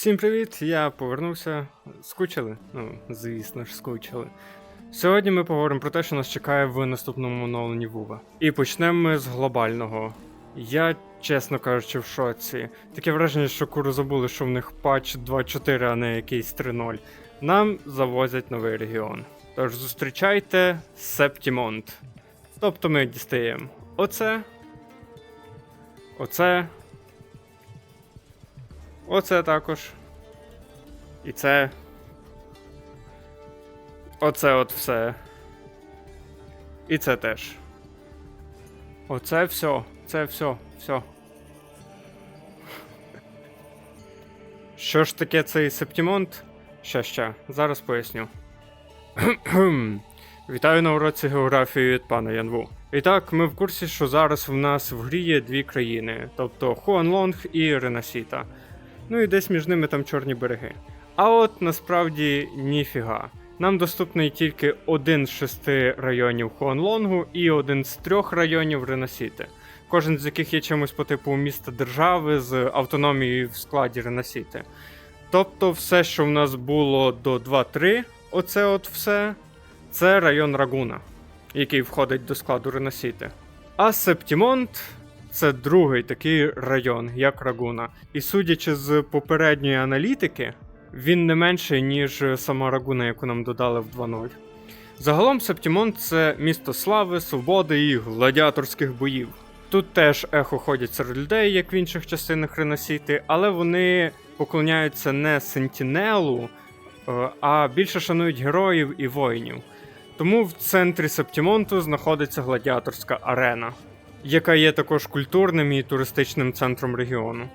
Всім привіт! Я повернувся. Скучили? Ну, звісно ж, скучили. Сьогодні ми поговоримо про те, що нас чекає в наступному оновленні Вува. І почнемо ми з глобального. Я, чесно кажучи, в шоці. Таке враження, що куру забули, що в них патч 2.4, а не якийсь 3.0. Нам завозять новий регіон. Тож зустрічайте Септімонт. Тобто ми дістаємо оце. Оце. Оце також. І це. Оце от все. І це теж. Оце все. Це все. Все. Що ж таке цей септімонт? Ща ща, зараз поясню. Вітаю на уроці географії від пана Янву. І так, ми в курсі, що зараз в нас в грі є дві країни, тобто Хуанлонг і Ренасіта. Ну і десь між ними там чорні береги. А от насправді ніфіга. Нам доступний тільки один з шести районів Хуанлонгу і один з трьох районів Ренасіти, кожен з яких є чимось по типу міста держави з автономією в складі Ренасіти. Тобто, все, що в нас було до 2-3, оце от все, це район Рагуна, який входить до складу Ренасіти. А Септімонт це другий такий район, як Рагуна. І судячи з попередньої аналітики, він не менший, ніж сама Рагуна, яку нам додали в 2.0. Загалом Септімонт це місто слави, свободи і гладіаторських боїв. Тут теж ехо ходять серед людей, як в інших частинах Ренасіти, але вони поклоняються не Сентінелу, е, а більше шанують героїв і воїнів. Тому в центрі Септімонту знаходиться гладіаторська арена, яка є також культурним і туристичним центром регіону.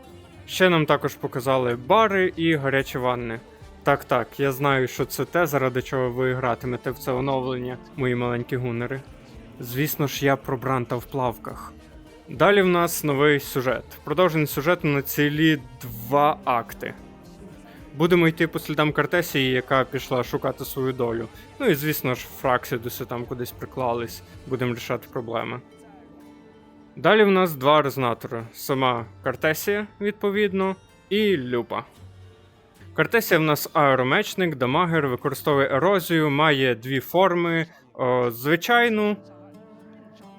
Ще нам також показали бари і гарячі ванни. Так, так, я знаю, що це те, заради чого ви гратимете в це оновлення, мої маленькі гунери. Звісно ж, я про бранта в плавках. Далі в нас новий сюжет. Продовжений сюжет на цілі два акти. Будемо йти по слідам Картесії, яка пішла шукати свою долю. Ну і звісно ж, Фраксідуси там кудись приклались, будемо рішати проблеми. Далі в нас два резонатори: сама Картесія, відповідно, і Люпа. Картесія в нас аеромечник, дамагер, використовує ерозію, має дві форми: о, звичайну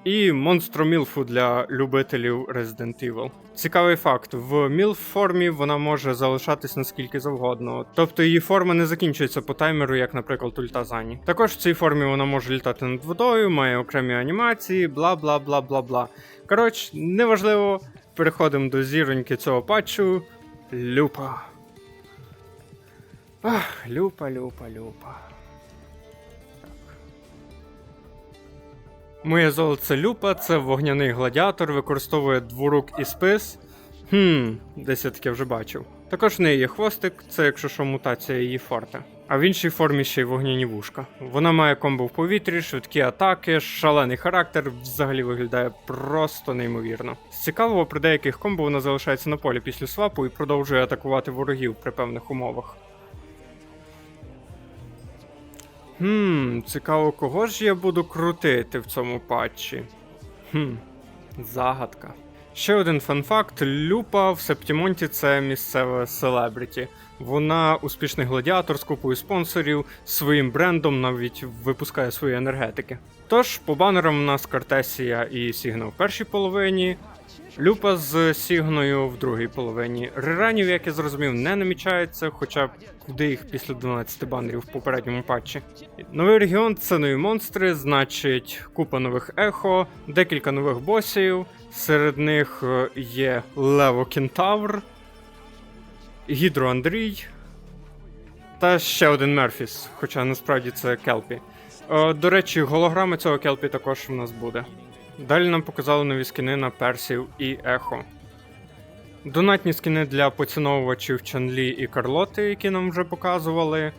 і монстромілфу для любителів Resident Evil. Цікавий факт: в мілф формі вона може залишатись наскільки завгодно, тобто її форма не закінчується по таймеру, як, наприклад, ульта Зані. Також в цій формі вона може літати над водою, має окремі анімації, бла бла бла бла бла. Коротше, неважливо, переходимо до зіроньки цього патчу. Люпа. Ах, люпа, люпа, люпа. Моє золоце Люпа це вогняний гладіатор, використовує дворук і спис. Хм, десь я таке вже бачив. Також в неї є хвостик, це якщо що мутація її форта. А в іншій формі ще й вогняні вушка. Вона має комбо в повітрі, швидкі атаки, шалений характер, взагалі виглядає просто неймовірно. З цікавого, при деяких комбо вона залишається на полі після свапу і продовжує атакувати ворогів при певних умовах. Хм, цікаво, кого ж я буду крутити в цьому патчі? Хм, загадка. Ще один фан-факт: Люпа в Септімонті це місцеве селебріті. Вона успішний гладіатор з купою спонсорів, своїм брендом навіть випускає свої енергетики. Тож, по банерам у нас Картесія і Сігна в першій половині, Люпа з Сігною в другій половині. Реранів, як я зрозумів, не намічається, хоча куди їх після 12 банерів в попередньому патчі. Новий регіон це нові монстри, значить купа нових ехо, декілька нових босів. Серед них е, є Лево Кентавр, Гідро Андрій та ще один Мерфіс, хоча насправді це Келпі. Е, До речі, голограми цього Келпі також в нас буде. Далі нам показали нові скини на персів і ехо. Донатні скини для поціновувачів Чанлі і Карлоти, які нам вже показували.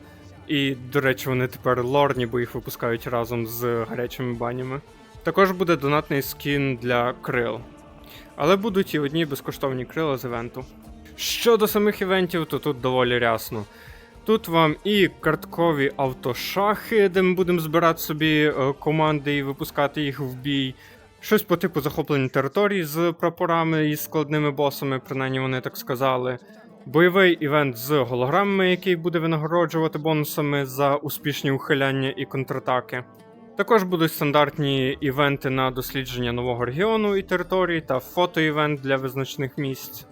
І, до речі, вони тепер лорні, бо їх випускають разом з гарячими банями. Також буде донатний скін для крил. Але будуть і одні безкоштовні крила з івенту. Щодо самих івентів, то тут доволі рясно. Тут вам і карткові автошахи, де ми будемо збирати собі е, команди і випускати їх в бій. Щось по типу захоплення територій з прапорами і складними босами, принаймні вони так сказали. бойовий івент з голограмами, який буде винагороджувати бонусами за успішні ухиляння і контратаки. Також будуть стандартні івенти на дослідження нового регіону і території та фотоівент для визначних місць.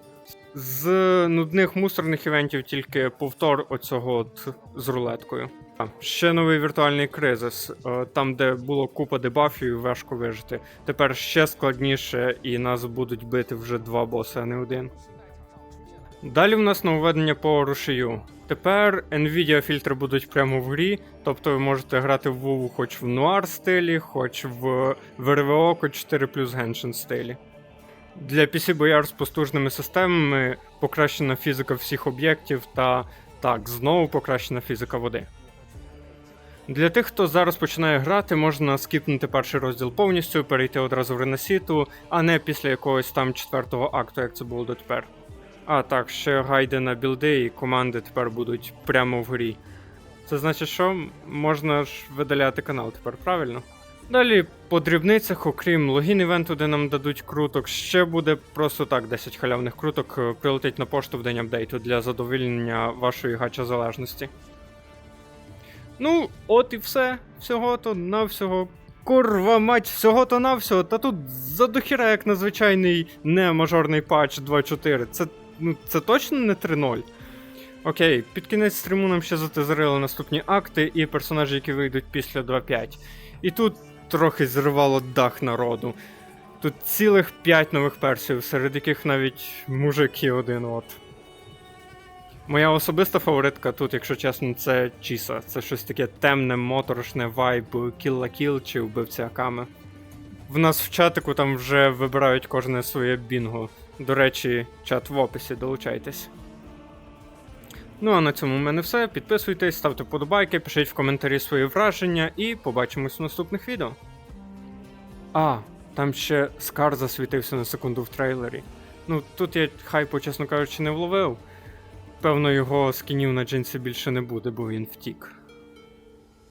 З нудних мусорних івентів тільки повтор оцього от з рулеткою. А, ще новий віртуальний кризис, е, там, де було купа дебафів важко вижити. Тепер ще складніше, і нас будуть бити вже два боси, а не один. Далі в нас нововведення по рушію. Тепер Nvidia фільтри будуть прямо в грі, тобто ви можете грати в WoW хоч в нуар стилі, хоч в ВРВО, хоч 4 плюс Genshin стилі. Для PC бояр з потужними системами покращена фізика всіх об'єктів та так, знову покращена фізика води. Для тих, хто зараз починає грати, можна скіпнути перший розділ повністю, перейти одразу в Ренесіту, а не після якогось там четвертого акту, як це було дотепер. А так, ще гайди на білди і команди тепер будуть прямо в грі. Це значить, що можна ж видаляти канал тепер, правильно? Далі по дрібницях, окрім логін івенту, де нам дадуть круток, ще буде просто так 10 халявних круток е, прилетить на пошту в день апдейту для задовольнення вашої гача залежності. Ну, от і все. Всього то навсього. Курва мать, всього то навсього. Та тут задохіра як на звичайний не мажорний патч 2.4. Це, ну, це точно не 3.0. Окей, під кінець стріму нам ще затизерили наступні акти і персонажі, які вийдуть після 2.5. І тут трохи зривало дах народу. Тут цілих 5 нових персів, серед яких навіть мужик є один от. Моя особиста фаворитка тут, якщо чесно, це Чіса. Це щось таке темне, моторошне вайб кілла кіл чи вбивця Аками. В нас в чатику там вже вибирають кожне своє бінго. До речі, чат в описі, долучайтесь. Ну а на цьому в мене все. Підписуйтесь, ставте вподобайки, пишіть в коментарі свої враження і побачимось в наступних відео. А, там ще Скар засвітився на секунду в трейлері. Ну, тут я хайпу, чесно кажучи, не вловив. Певно, його скінів на джинсі більше не буде, бо він втік.